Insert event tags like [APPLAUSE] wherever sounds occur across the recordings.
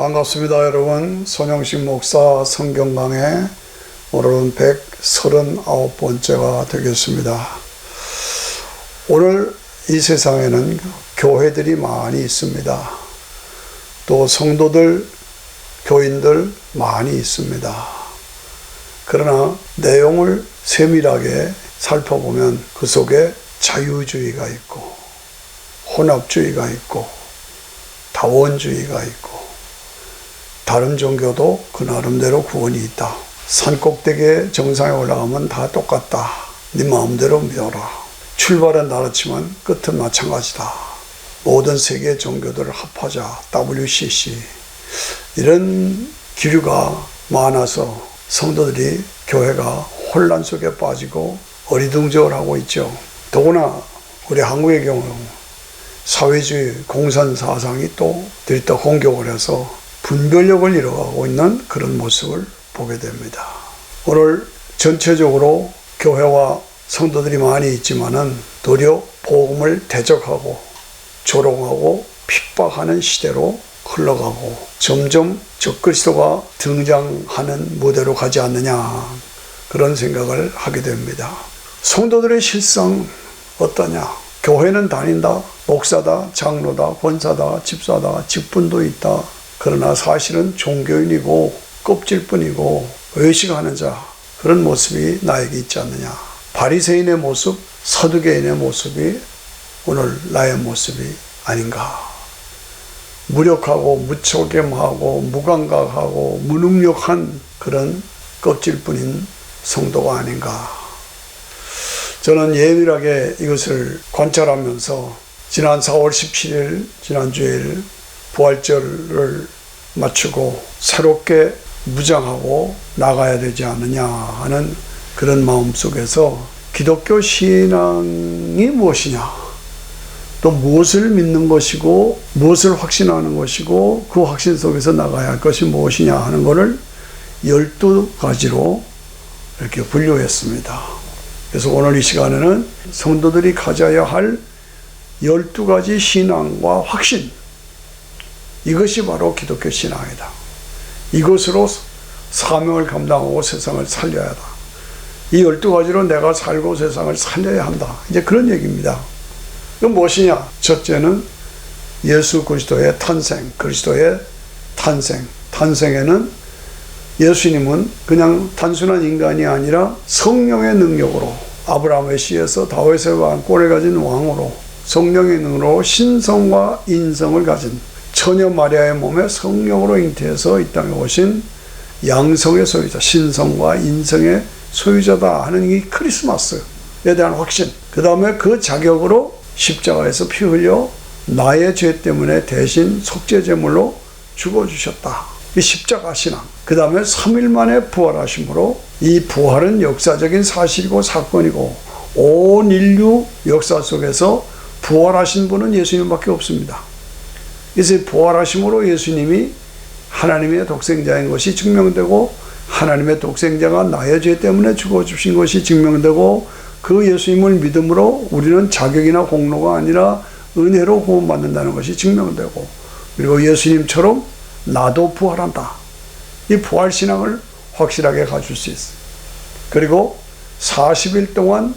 반갑습니다, 여러분. 손영식 목사 성경 강의 오늘은 139번째가 되겠습니다. 오늘 이 세상에는 교회들이 많이 있습니다. 또 성도들, 교인들 많이 있습니다. 그러나 내용을 세밀하게 살펴보면 그 속에 자유주의가 있고, 혼합주의가 있고, 다원주의가 있고, 다른 종교도 그 나름대로 구원이 있다. 산 꼭대기에 정상에 올라가면 다 똑같다. 네 마음대로 믿어라. 출발은 다르지만 끝은 마찬가지다. 모든 세계 종교들을 합하자. WCC. 이런 기류가 많아서 성도들이 교회가 혼란 속에 빠지고 어리둥절을 하고 있죠. 더구나 우리 한국의 경우 사회주의 공산 사상이 또 들이다 공격을 해서 분별력을 잃어가고 있는 그런 모습을 보게 됩니다. 오늘 전체적으로 교회와 성도들이 많이 있지만은 도리어 복음을 대적하고 조롱하고 핍박하는 시대로 흘러가고 점점 적그리스도가 등장하는 무대로 가지 않느냐 그런 생각을 하게 됩니다. 성도들의 실상 어떠냐? 교회는 다닌다, 목사다, 장로다, 권사다, 집사다, 직분도 있다. 그러나 사실은 종교인이고 껍질뿐이고 외식하는 자 그런 모습이 나에게 있지 않느냐. 바리새인의 모습, 사두개인의 모습이 오늘 나의 모습이 아닌가. 무력하고 무책임하고 무감각하고 무능력한 그런 껍질뿐인 성도가 아닌가. 저는 예밀하게 이것을 관찰하면서 지난 4월 17일 지난 주일 부활절을 맞추고 새롭게 무장하고 나가야 되지 않느냐 하는 그런 마음 속에서 기독교 신앙이 무엇이냐 또 무엇을 믿는 것이고 무엇을 확신하는 것이고 그 확신 속에서 나가야 할 것이 무엇이냐 하는 것을 12가지로 이렇게 분류했습니다. 그래서 오늘 이 시간에는 성도들이 가져야 할 12가지 신앙과 확신 이것이 바로 기독교 신앙이다. 이것으로 사명을 감당하고 세상을 살려야 한다. 이 12가지로 내가 살고 세상을 살려야 한다. 이제 그런 얘기입니다. 그 무엇이냐? 첫째는 예수 그리스도의 탄생, 그리스도의 탄생. 탄생에는 예수님은 그냥 단순한 인간이 아니라 성령의 능력으로 아브라함의 씨에서 다윗의 왕 꼴을 가진 왕으로 성령의 능력으로 신성과 인성을 가진 처녀 마리아의 몸에 성령으로 잉태해서 이 땅에 오신 양성의 소유자, 신성과 인성의 소유자다 하는 이 크리스마스에 대한 확신. 그 다음에 그 자격으로 십자가에서 피 흘려 나의 죄 때문에 대신 속죄 제물로 죽어주셨다. 이 십자가 신앙. 그 다음에 3일 만에 부활하심으로 이 부활은 역사적인 사실이고 사건이고 온 인류 역사 속에서 부활하신 분은 예수님밖에 없습니다. 그래서 부활하심으로 예수님이 하나님의 독생자인 것이 증명되고 하나님의 독생자가 나의 죄 때문에 죽어 주신 것이 증명되고 그 예수님을 믿음으로 우리는 자격이나 공로가 아니라 은혜로 구원받는다는 것이 증명되고 그리고 예수님처럼 나도 부활한다. 이 부활 신앙을 확실하게 가질 수 있어요. 그리고 40일 동안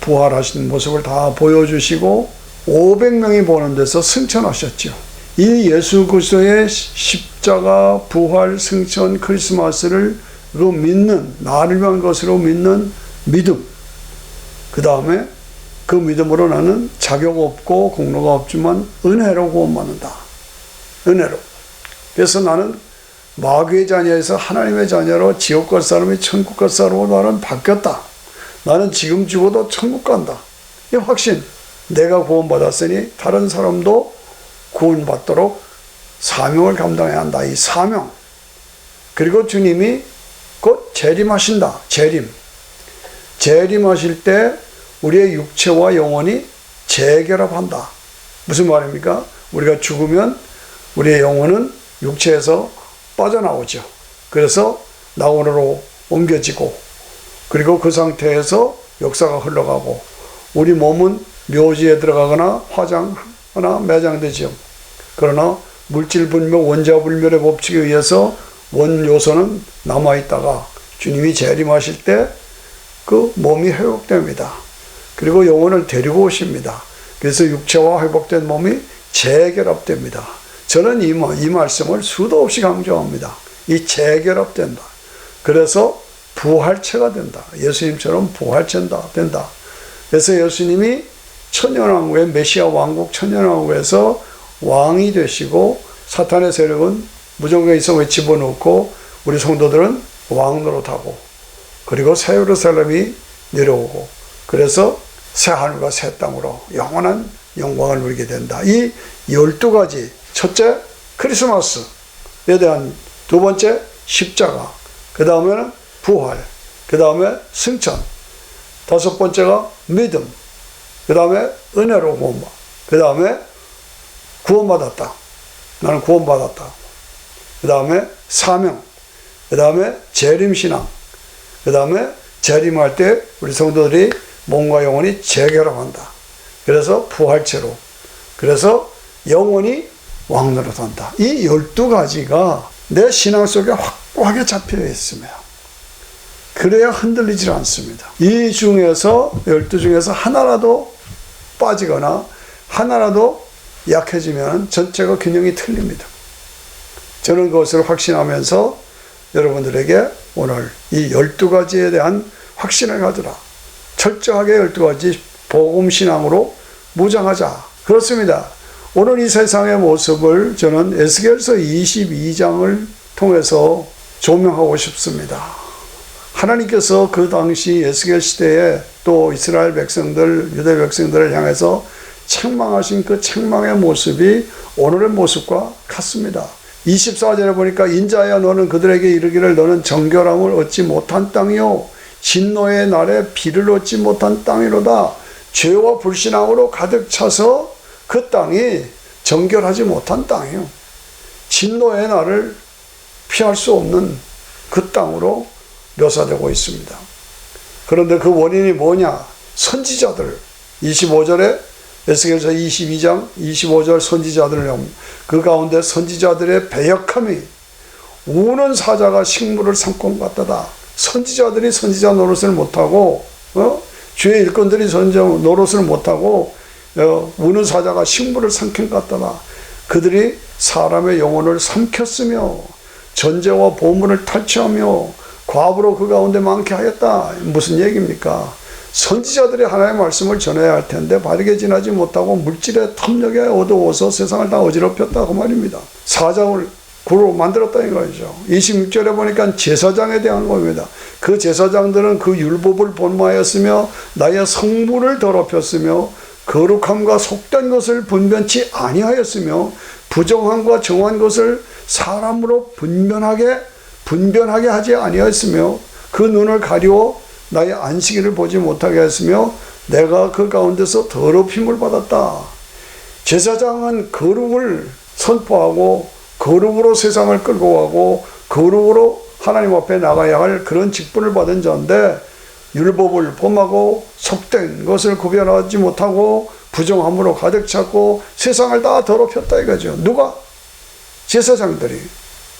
부활하신 모습을 다 보여주시고 500명이 보는 데서 승천하셨죠. 이 예수 그리스도의 십자가 부활 승천 크리스마스를 그 믿는 나를 위한 것으로 믿는 믿음. 그 다음에 그 믿음으로 나는 자격 없고 공로가 없지만 은혜로 구원받는다. 은혜로. 그래서 나는 마귀의 자녀에서 하나님의 자녀로 지옥 갈 사람이 천국 갈 사람으로 나는 바뀌었다. 나는 지금 죽어도 천국 간다. 이 확신. 내가 구원받았으니 다른 사람도 구원받도록 사명을 감당해야 한다. 이 사명. 그리고 주님이 곧 재림하신다. 재림. 재림하실 때 우리의 육체와 영혼이 재결합한다. 무슨 말입니까? 우리가 죽으면 우리의 영혼은 육체에서 빠져나오죠. 그래서 낙원으로 옮겨지고 그리고 그 상태에서 역사가 흘러가고 우리 몸은 묘지에 들어가거나 화장 하나 매장되죠. 그러나 물질 분명 원자 불멸의 법칙에 의해서 원 요소는 남아 있다가 주님이 재림하실 때 그 몸이 회복됩니다. 그리고 영혼을 데리고 오십니다. 그래서 육체와 회복된 몸이 재결합됩니다. 저는 이, 말- 이 말씀을 수도 없이 강조합니다. 이 재결합된다. 그래서 부활체가 된다. 예수님처럼 부활체다 된다. 그래서 예수님이 천년왕국의 메시아 왕국 천년왕국에서 왕이 되시고 사탄의 세력은 무정의 이성에 집어넣고 우리 성도들은 왕 노릇하고 그리고 새 예루살렘이 내려오고 그래서 새 하늘과 새 땅으로 영원한 영광을 누리게 된다. 이 열두 가지 첫째 크리스마스에 대한 두 번째 십자가 그 다음에는 부활 그 다음에 승천 다섯 번째가 믿음 그 다음에 은혜로 구원받 그 다음에 구원받았다. 나는 구원받았다. 그 다음에 사명 그 다음에 재림신앙 그 다음에 재림할 때 우리 성도들이 몸과 영혼이 재결합한다. 그래서 부활체로. 그래서 영혼이 왕노릇 한다. 이 열두 가지가 내 신앙 속에 확고하게 잡혀 있으며 그래야 흔들리질 않습니다. 이 중에서 열두 중에서 하나라도 빠지거나 하나라도 약해지면 전체가 균형이 틀립니다. 저는 그것을 확신하면서 여러분들에게 오늘 이 열두 가지에 대한 확신을 가져라. 철저하게 열두 가지 복음 신앙으로 무장하자. 그렇습니다. 오늘 이 세상의 모습을 저는 에스겔서 22장을 통해서 조명하고 싶습니다. 하나님께서 그 당시 에스겔 시대에 또 이스라엘 백성들, 유대 백성들을 향해서 책망하신 그 책망의 모습이 오늘의 모습과 같습니다. 24절에 보니까 인자야 너는 그들에게 이르기를 너는 정결함을 얻지 못한 땅이요. 진노의 날에 비를 얻지 못한 땅이로다. 죄와 불신앙으로 가득 차서 그 땅이 정결하지 못한 땅이요. 진노의 날을 피할 수 없는 그 땅으로 묘사되고 있습니다. 그런데 그 원인이 뭐냐? 선지자들 25절에 에스겔서 22장 25절 선지자들을 그 가운데 선지자들의 배역함이 우는 사자가 식물을 삼고 같다다. 선지자들이 선지자 노릇을 못하고 어? 주의 일꾼들이 선지자 노릇을 못하고 어, 우는 사자가 식물을 삼킨 것 같다다. 그들이 사람의 영혼을 삼켰으며 전제와 보물을 탈취하며 과부로 그 가운데 많게 하였다. 무슨 얘기입니까? 선지자들이 하나님의 말씀을 전해야 할 텐데 바르게 지나지 못하고 물질의 탐욕에 얻어워서 세상을 다 어지럽혔다 그 말입니다. 사장을 구로 만들었다 이거죠. 26절에 보니까 제사장에 대한 겁니다. 그 제사장들은 그 율법을 본마하였으며 나의 성물을 더럽혔으며 거룩함과 속된 것을 분변치 아니하였으며 부정함과 정한 것을 사람으로 분변하게 분변하게 하지 아니하였으며 그 눈을 가리워 나의 안식일을 보지 못하게 했으며 내가 그 가운데서 더럽힘을 받았다. 제사장은 거룩을 선포하고 거룩으로 세상을 끌고 가고 거룩으로 하나님 앞에 나가야 할 그런 직분을 받은 자인데 율법을 범하고 속된 것을 구별하지 못하고 부정함으로 가득 찼고 세상을 다 더럽혔다 이거죠. 누가? 제사장들이.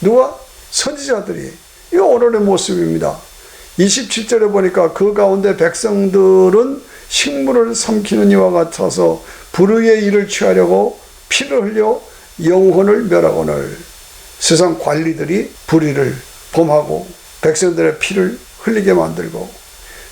누가? 선지자들이. 이거 오늘의 모습입니다. 27절에 보니까 그 가운데 백성들은 식물을 삼키는 이와 같아서 불의의 일을 취하려고 피를 흘려 영혼을 멸하거늘 세상 관리들이 불의를 범하고 백성들의 피를 흘리게 만들고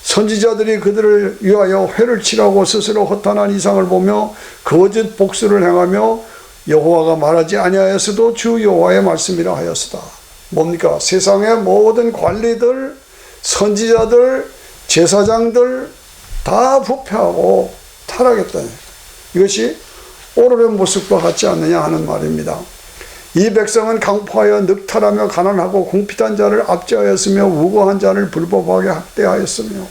선지자들이 그들을 위하여 회를 치라고 스스로 허탄한 이상을 보며 거짓 복수를 행하며 여호와가 말하지 아니하였어도 주 여호와의 말씀이라 하였으다. 뭡니까? 세상의 모든 관리들, 선지자들, 제사장들 다 부패하고 타락했다. 이것이 오늘의 모습과 같지 않느냐 하는 말입니다. 이 백성은 강포하여 늑탈하며 가난하고 궁핍한 자를 압제하였으며 우고한 자를 불법하게 학대하였으며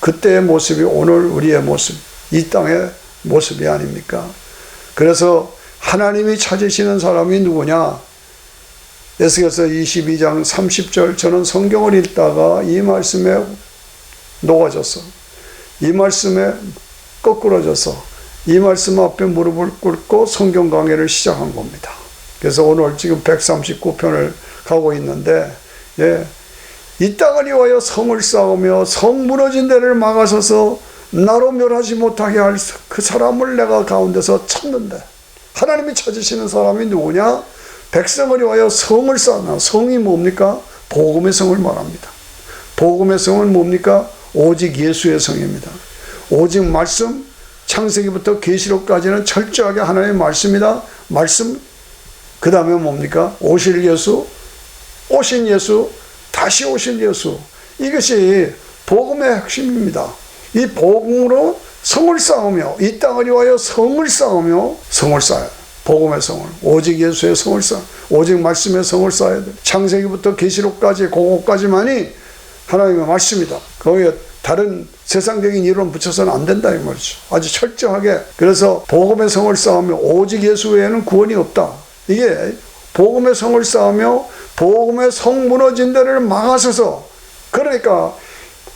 그때의 모습이 오늘 우리의 모습, 이 땅의 모습이 아닙니까? 그래서 하나님이 찾으시는 사람이 누구냐? 에스겔서 22장 30절 저는 성경을 읽다가 이 말씀에 녹아졌어. 이 말씀에 거꾸러져서 이 말씀 앞에 무릎을 꿇고 성경 강해를 시작한 겁니다. 그래서 오늘 지금 139편을 가고 있는데, 예. 이 땅을 위하여 성을 쌓으며 성 무너진 데를 막아서서 나로 멸하지 못하게 할 그 사람을 내가 가운데서 찾는데 하나님이 찾으시는 사람이 누구냐? 백성을 위하여 성을 쌓나 성이 뭡니까? 복음의 성을 말합니다. 복음의 성은 뭡니까? 오직 예수의 성입니다. 오직 말씀 창세기부터 계시록까지는 철저하게 하나님의 말씀이다. 말씀 그 다음에 뭡니까? 오실 예수 오신 예수 다시 오실 예수 이것이 복음의 핵심입니다. 이 복음으로 성을 쌓으며 이 땅을 위하여 성을 쌓으며 성을 쌓아요. 복음의 성을 오직 예수의 성을 쌓 오직 말씀의 성을 쌓아야 돼. 창세기부터 계시록까지 그거까지만이 하나님의 말씀이다. 거기에 다른 세상적인 이론 붙여서는 안 된다 이 말이죠. 아주 철저하게 그래서 복음의 성을 쌓으며 오직 예수 외에는 구원이 없다. 이게 복음의 성을 쌓으며 복음의 성 무너진 데를 막아서서 그러니까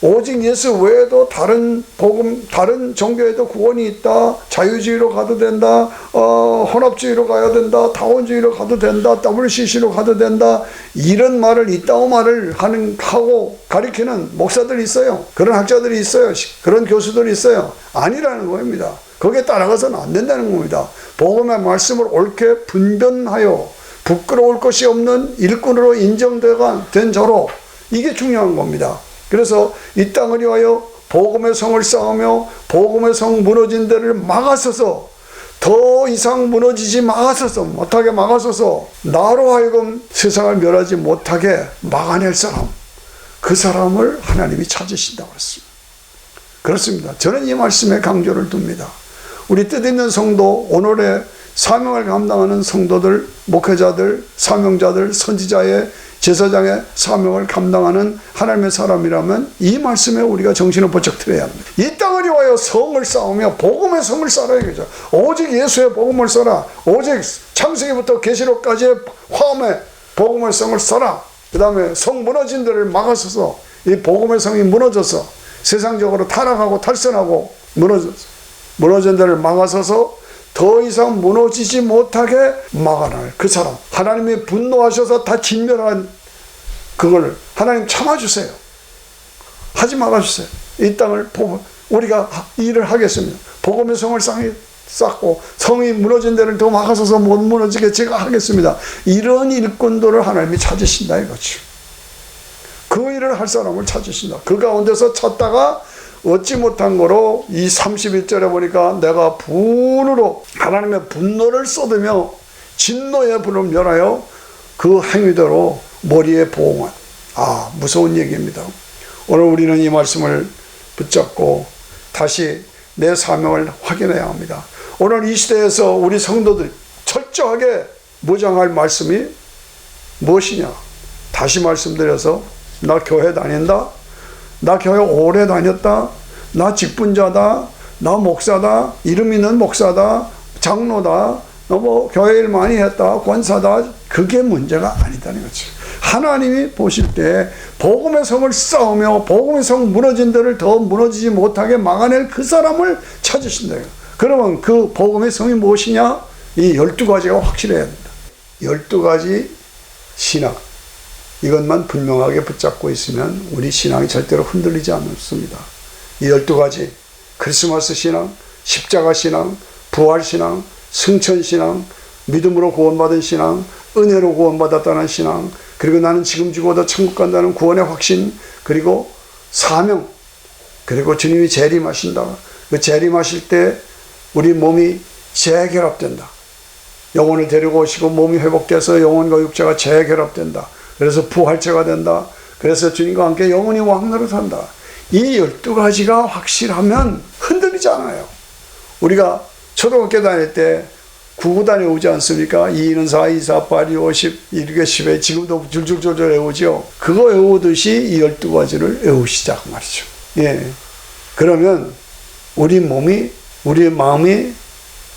오직 예수 외에도 다른 복음 다른 종교에도 구원이 있다. 자유주의로 가도 된다. 어, 혼합주의로 가야 된다. 다원주의로 가도 된다. WCC로 가도 된다. 이런 말을 있다고 말을 하는 하고 가리키는 목사들이 있어요. 그런 학자들이 있어요. 그런 교수들이 있어요. 아니라는 겁니다. 거기에 따라가서는 안 된다는 겁니다. 복음의 말씀을 옳게 분변하여 부끄러울 것이 없는 일꾼으로 인정된 저로 이게 중요한 겁니다. 그래서 이 땅을 위하여 복음의 성을 쌓으며 복음의 성 무너진 데를 막아서서 더 이상 무너지지 막아서서 못하게 막아서서 나로 하여금 세상을 멸하지 못하게 막아낼 사람 그 사람을 하나님이 찾으신다고 했습니다. 그렇습니다. 저는 이 말씀에 강조를 둡니다. 우리 뜻있는 성도 오늘의 사명을 감당하는 성도들, 목회자들, 사명자들, 선지자의 제사장의 사명을 감당하는 하나님의 사람이라면 이 말씀에 우리가 정신을 번쩍 들어야 합니다. 이 땅을 위하여 성을 쌓으며 복음의 성을 쌓아야 죠 오직 예수의 복음을 써라. 오직 창세기부터 계시록까지의 화음의 복음의 성을 써라. 그 다음에 성 무너진 데를 막아서서 이 복음의 성이 무너져서 세상적으로 타락하고 탈선하고 무너져 무너진 데를 막아서서 더 이상 무너지지 못하게 막아낼 그 사람. 하나님이 분노하셔서 다 진멸한 그걸 하나님 참아주세요. 하지 말아주세요. 이 땅을 우리가 일을 하겠습니다. 복음의 성을 쌓고 성이 무너진 데를 더 막아서서 못 무너지게 제가 하겠습니다. 이런 일꾼들을 하나님이 찾으신다 이거죠. 그 일을 할 사람을 찾으신다. 그 가운데서 찾다가 얻지 못한 거로 이 31절에 보니까 내가 분으로 하나님의 분노를 쏟으며 진노의 불을 멸하여 그 행위대로 머리에 보응한 아 무서운 얘기입니다. 오늘 우리는 이 말씀을 붙잡고 다시 내 사명을 확인해야 합니다. 오늘 이 시대에서 우리 성도들 철저하게 무장할 말씀이 무엇이냐? 다시 말씀드려서 나 교회 다닌다. 나 교회 오래 다녔다. 나 직분자다. 나 목사다. 이름 있는 목사다. 장로다. 뭐 교회 일 많이 했다. 권사다. 그게 문제가 아니다는 거죠. 하나님이 보실 때 복음의 성을 쌓으며 복음의 성 무너진 데를 더 무너지지 못하게 막아낼 그 사람을 찾으신다. 그러면 그 복음의 성이 무엇이냐? 이 12가지가 확실해야 된다. 12가지 신앙. 이것만 분명하게 붙잡고 있으면 우리 신앙이 절대로 흔들리지 않습니다. 이 12가지 크리스마스 신앙, 십자가 신앙, 부활 신앙, 승천 신앙, 믿음으로 구원받은 신앙, 은혜로 구원받았다는 신앙, 그리고 나는 지금 죽어도 천국 간다는 구원의 확신, 그리고 사명, 그리고 주님이 재림하신다. 그 재림하실 때 우리 몸이 재결합된다. 영혼을 데리고 오시고 몸이 회복돼서 영혼과 육체가 재결합된다. 그래서 부활체가 된다. 그래서 주님과 함께 영원히 왕노릇 한다. 이 열두 가지가 확실하면 흔들리지 않아요. 우리가 초등학교 다닐 때 구구단에 오지 않습니까? 2는 4, 2, 4, 8, 2, 50, 1, 10에 지금도 줄줄줄줄 외우죠. 그거 외우듯이 이 열두 가지를 외우시자 그 말이죠. 예. 그러면 우리 몸이, 우리의 마음이,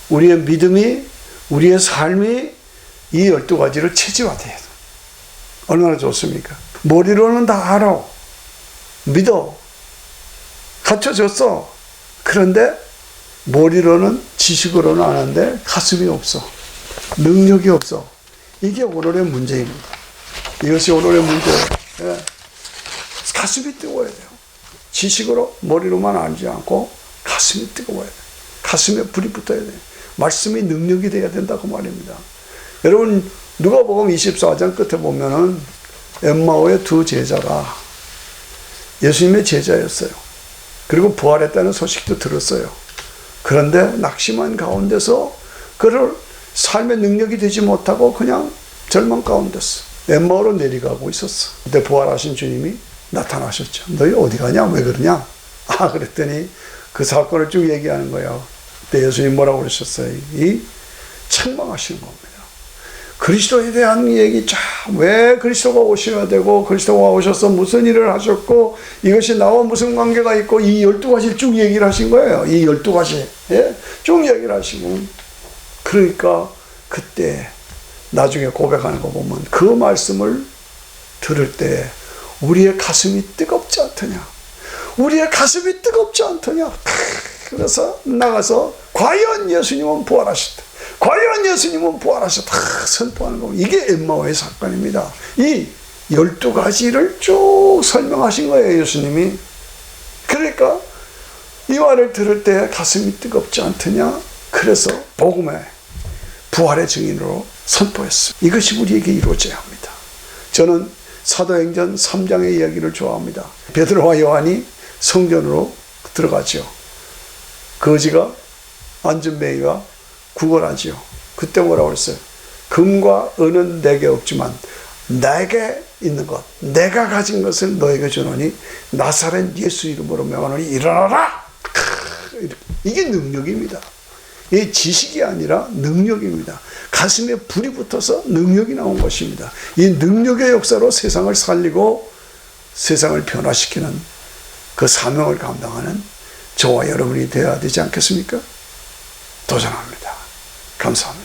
우리의 믿음이, 우리의 삶이 이 열두 가지를 체지화돼야 돼. 얼마나 좋습니까? 머리로는 다 알아. 믿어. 갖춰졌어. 그런데 머리로는 지식으로는 아는데 가슴이 없어. 능력이 없어. 이게 오늘의 문제입니다. 이것이 오늘의 문제예요. 예. 가슴이 뜨거워야 돼요. 지식으로 머리로만 알지 않고 가슴이 뜨거워야 돼요. 가슴에 불이 붙어야 돼요. 말씀이 능력이 돼야 된다고 말입니다. 여러분 누가복음 24장 끝에 보면은 엠마오의 두 제자가 예수님의 제자였어요. 그리고 부활했다는 소식도 들었어요. 그런데 낙심한 가운데서 그를 삶의 능력이 되지 못하고 그냥 절망 가운데서 엠마오로 내려가고 있었어. 그때 부활하신 주님이 나타나셨죠. 너희 어디 가냐? 왜 그러냐? [LAUGHS] 아, 그랬더니 그 사건을 쭉 얘기하는 거예요. 그때 예수님 뭐라고 그러셨어요? 이 책망하시는 겁니다. 그리스도에 대한 얘기 자, 왜 그리스도가 오셔야 되고 그리스도가 오셔서 무슨 일을 하셨고 이것이 나와 무슨 관계가 있고 이 열두 가지 쭉 얘기를 하신 거예요. 이 열두 가지 예? 쭉 얘기를 하시고 그러니까 그때 나중에 고백하는 거 보면 그 말씀을 들을 때 우리의 가슴이 뜨겁지 않더냐? 우리의 가슴이 뜨겁지 않더냐? 그래서 나가서 과연 예수님은 부활하셨다. 과연 예수님은 부활하셨다. 선포하는 겁니다. 이게 엠마오의 사건입니다. 이 열두 가지를 쭉 설명하신 거예요, 예수님이. 그러니까 이 말을 들을 때 가슴이 뜨겁지 않더냐? 그래서 복음의 부활의 증인으로 선포했어요. 이것이 우리에게 이루어져야 합니다. 저는 사도행전 3장의 이야기를 좋아합니다. 베드로와 요한이 성전으로 들어가죠. 거지가 안전뱅이가 구걸하지요. 그때 뭐라고 그랬어요? 금과 은은 내게 없지만 내게 있는 것, 내가 가진 것을 너에게 주노니 나사렛 예수 이름으로 명하노니 일어나라! 크, 이게 능력입니다. 이 지식이 아니라 능력입니다. 가슴에 불이 붙어서 능력이 나온 것입니다. 이 능력의 역사로 세상을 살리고 세상을 변화시키는 그 사명을 감당하는 저와 여러분이 되어야 되지 않겠습니까? 도전합니다. 감사합니다.